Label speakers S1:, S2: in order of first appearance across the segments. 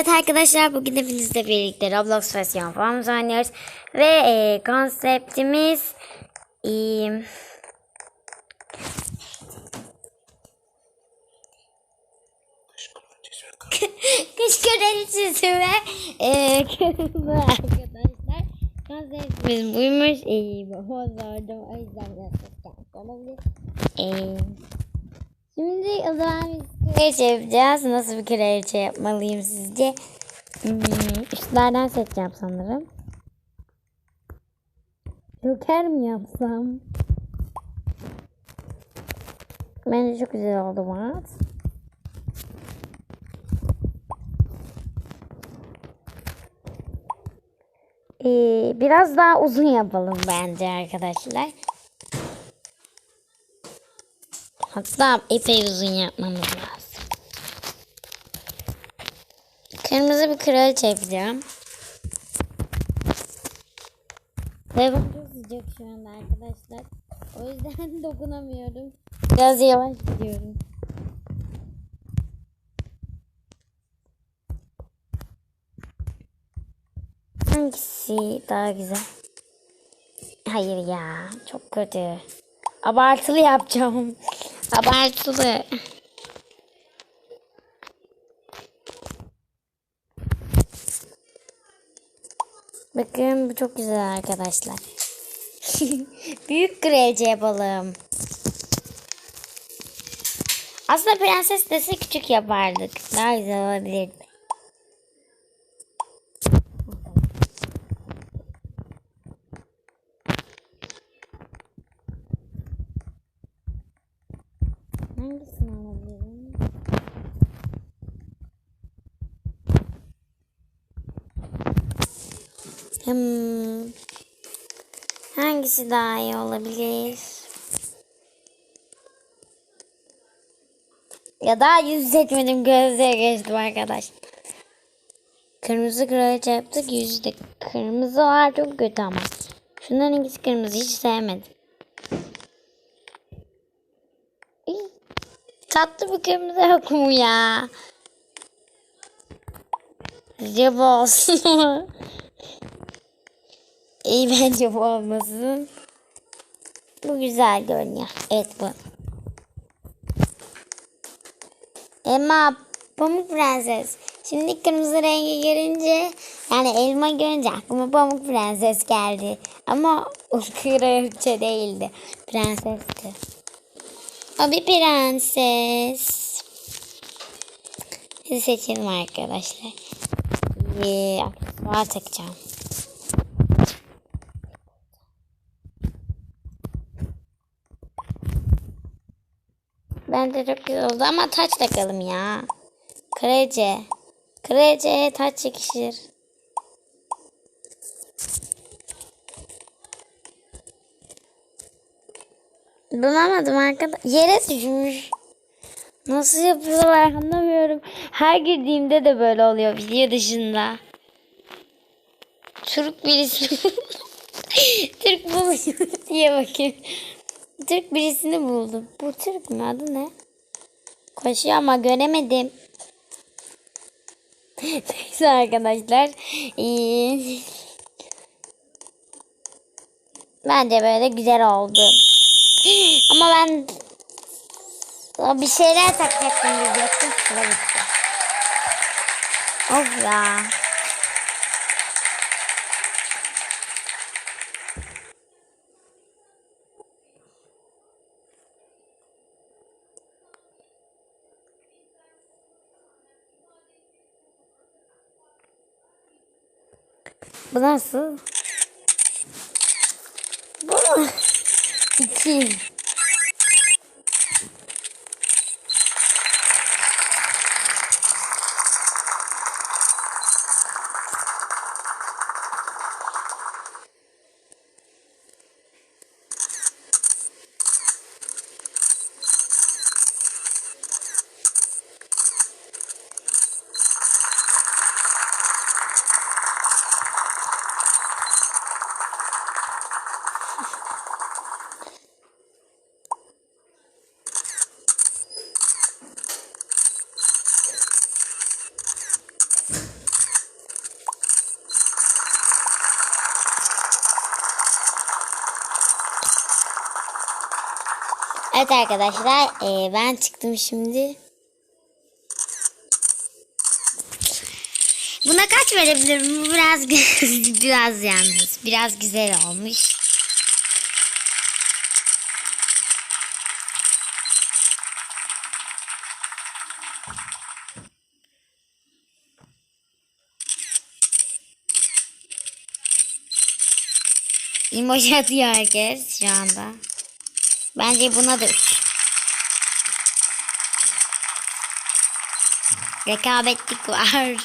S1: Evet arkadaşlar bugün hepinizle birlikte Roblox versiyon falan oynuyoruz. Ve e, konseptimiz e, Kış kraliçesi ve e, kırmızı arkadaşlar. Konseptimiz buymuş. E, bu sordum o yüzden biraz olabilir. E, Şimdi o zaman biz kraliçe yapacağız. Nasıl bir kraliçe yapmalıyım sizce? Hmm, üstlerden seçeceğim sanırım. Joker mi yapsam? Bence çok güzel oldu Murat. Ee, biraz daha uzun yapalım bence arkadaşlar. Hatta epey uzun yapmamız lazım. Kırmızı bir kraliçe yapacağım. Telefon çok sıcak şu anda arkadaşlar. O yüzden dokunamıyorum. Biraz yavaş gidiyorum. Hangisi daha güzel? Hayır ya, çok kötü. Abartılı yapacağım. Abartılı. Bakın bu çok güzel arkadaşlar. Büyük kraliçe yapalım. Aslında prenses dese küçük yapardık. Daha güzel olabilirdi. Hangisini Hmm. Hangisi daha iyi olabilir? Ya daha yüz seçmedim gözlüğe geçtim arkadaş. Kırmızı kraliçe yaptık yüzde. Kırmızılar çok kötü ama. Şunların ikisi kırmızı hiç sevmedim. Tatlı bir kırmızı yok mu ya? Bu olsun? İyi bence bu olmasın. Bu güzel görünüyor. Evet bu. Emma Pamuk Prenses. Şimdi kırmızı rengi görünce yani elma görünce aklıma Pamuk Prenses geldi. Ama o kraliçe değildi. Prensesti. O bir prenses. Hadi seçelim arkadaşlar. Ee, aksesuar takacağım. Bence çok güzel oldu ama taç takalım ya. Kraliçe. Kraliçeye taç çekişir. Bulamadım arkadaş. Yere düşmüş. Nasıl yapıyorlar anlamıyorum. Her girdiğimde de böyle oluyor video dışında. Türk birisi. Türk buluyor diye bakayım. Türk birisini buldum. Bu Türk mü? Adı ne? Koşuyor ama göremedim. Neyse arkadaşlar. Ee, Bence böyle güzel oldu. Ama ben bir şeyler takacaktım diyecektim. Sıra bitti. Of ya. Bu nasıl? Bu mu? İki. Evet arkadaşlar e, ben çıktım şimdi. Buna kaç verebilirim? Biraz biraz yalnız. Biraz güzel olmuş. Emoji atıyor herkes şu anda. Bence buna da üç. Rekabetlik var.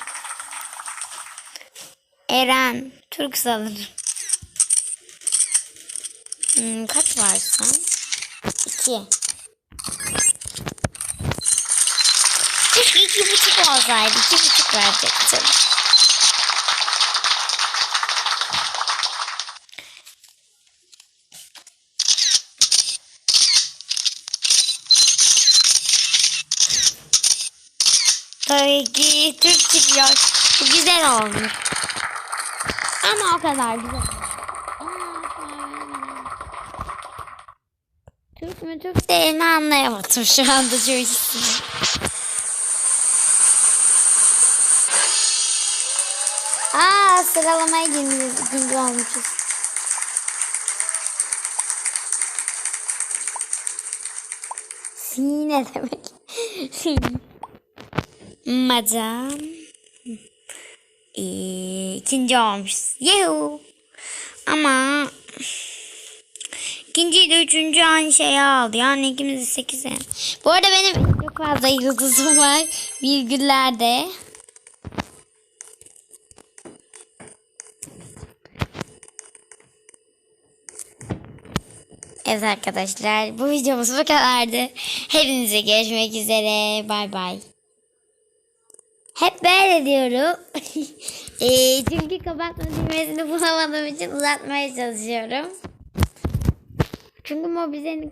S1: Eren. Türk sanırım. Hmm, kaç varsa? İki. Keşke iki buçuk olsaydı. iki buçuk verecektim. Tabii ki Türk çıkıyor. Bu güzel olmuş. Ama o kadar güzel. Türk mü Türk değil mi anlayamadım şu anda şu ikisini. Aa sıralamaya girmişiz. İkinci olmuşuz. Si ne demek? Madam. Ee, ikinci olmuş. Yuhu. Ama ikinci ile üçüncü aynı şeyi aldı. Yani ikimiz de sekize. Bu arada benim çok fazla yıldızım var. Virgüllerde. Evet arkadaşlar bu videomuz bu kadardı. Hepinize görüşmek üzere. Bay bay. Hep böyle diyorum. Eee çünkü kapatma düğmesini bulamadığım için uzatmaya çalışıyorum. Çünkü mobilini